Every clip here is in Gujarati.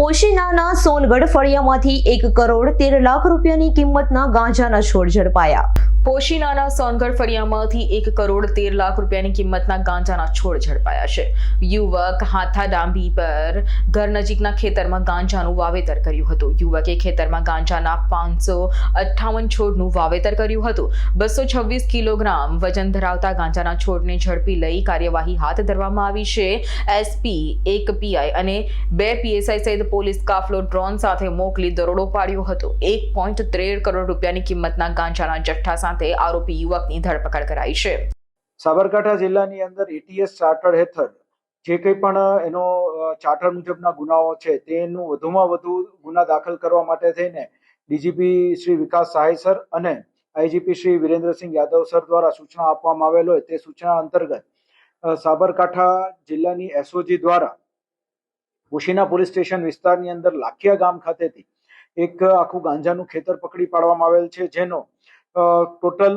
પોશીનાના સોનગઢ ફળિયામાંથી એક કરોડ તેર લાખ રૂપિયાની કિંમતના ગાંજાના છોડ ઝડપાયા. પોશીનાના સોનગઢ ફળિયામાંથી એક કરોડ તેર લાખ રૂપિયાની કિંમતના ગાંજાના છોડ ઝડપાયા છે. યુવક હાથા ડાંબી પર ઘર નજીકના ખેતરમાં ગાંજાનું વાવેતર કર્યું હતું. યુવકે ખેતરમાં ગાંજાના પાંચસો અઠ્ઠાવન છોડનું વાવેતર કર્યું હતું. બસો છવ્વીસ કિલોગ્રામ વજન ધરાવતા ગાંજાના છોડને ઝડપી લઈ કાર્યવાહી હાથ ધરવામાં આવી છે. એસપી, એક પીઆઈ અને બે પીએસઆઈ સહિત પોલીસ કાફલો ડ્રોન સાથે મોકલી દરોડો પાડ્યો હતો. એક પોઈન્ટ ત્રેર કરોડ રૂપિયાની કિંમતના ગાંજાના જથ્થા સાથે આરોપી યુવકની ધરપકડ કરાઈ છે. સાબરકાંઠા જિલ્લાની અંદર એટીએસ ચાર્ટર હેઠળ જે કંઈ પણ એનો ચાર્ટર મુજબના ગુનાઓ છે, તેનું વધુમાં વધુ ગુના દાખલ કરવા માટે થઈને ડીજીપી શ્રી વિકાસ સહાય સર અને આઈજીપી શ્રી વિરેન્દ્રસિંહ યાદવ સર દ્વારા સૂચના આપવામાં આવેલ હોય તે સૂચના અંતર્ગત સાબરકાંઠા જિલ્લાની એસઓજી દ્વારા કુશીના પોલીસ સ્ટેશન વિસ્તારની અંદર લાખિયા ગામ ખાતેથી એક આખું ગાંજાનું ખેતર પકડી પાડવામાં આવેલ છે, જેનો ટોટલ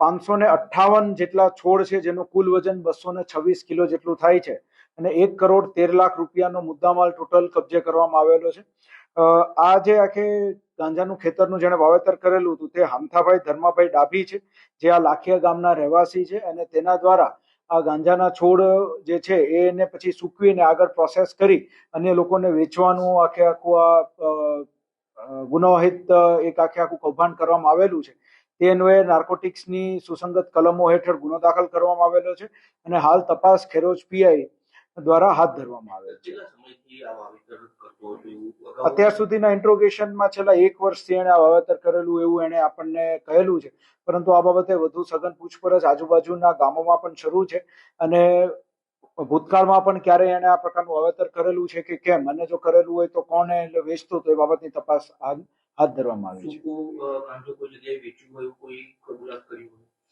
પાંચસો ને અઠ્ઠાવન જેટલા છોડ છે, જેનું કુલ વજન બસો ને છવ્વીસ કિલો જેટલું થાય છે. અને એક કરોડ તેર લાખ રૂપિયાનો મુદ્દામાલ ટોટલ કબજે કરવામાં આવેલો છે. આ જે આખે ગાંજાનું ખેતરનું જેણે વાવેતર કરેલું હતું, તે હામથાભાઈ ધર્માભાઈ ડાભી છે, જે આ લાખિયા ગામના રહેવાસી છે અને તેના દ્વારા આ ગાંજાના છોડ જે છે, એને પછી સૂકવીને આગળ પ્રોસેસ કરી અન્ય લોકોને વેચવાનું આખે આખું આ ગુનાહિત એક આખે આખું કૌભાંડ કરવામાં આવેલું છે. તે અન્વયે નાર્કોટિક્સની સુસંગત કલમો હેઠળ ગુનો દાખલ કરવામાં આવેલો છે અને હાલ તપાસ ખેરોજ પીઆઈ દ્વારા હાથ ધરવામાં આવેલ છે. અત્યાર સુધીના ઇન્ટ્રોગેશનમાં છેલ્લા એક વર્ષથી એણે આ વાવેતર કરેલું એવું એણે આપણને કહેલું છે. પરંતુ આ બાબતે વધુ સઘન પૂછપરછ આજુબાજુના ગામોમાં પણ શરૂ છે અને ભૂતકાળમાં પણ ક્યારે એણે આ પ્રકારનું વાવેતર કરેલું છે કે કેમ? અને જો કરેલું હોય તો કોણે એટલે વેચતું? તો એ બાબતની તપાસ હાલ હાથ ધરવામાં આવી છે.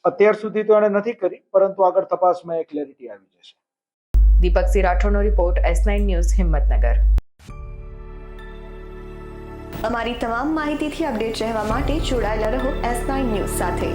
અત્યાર સુધી તો એણે નથી કરી પરંતુ આગળ તપાસમાં એ ક્લેરિટી આવી જશે. દીપક સિંહ રાઠોડનો report S nine news Himmatnagar. અમારી તમામ માહિતીથી અપડેટ રહેવા માટે જોડાયેલા રહો એસ નાઇન ન્યૂઝ સાથે.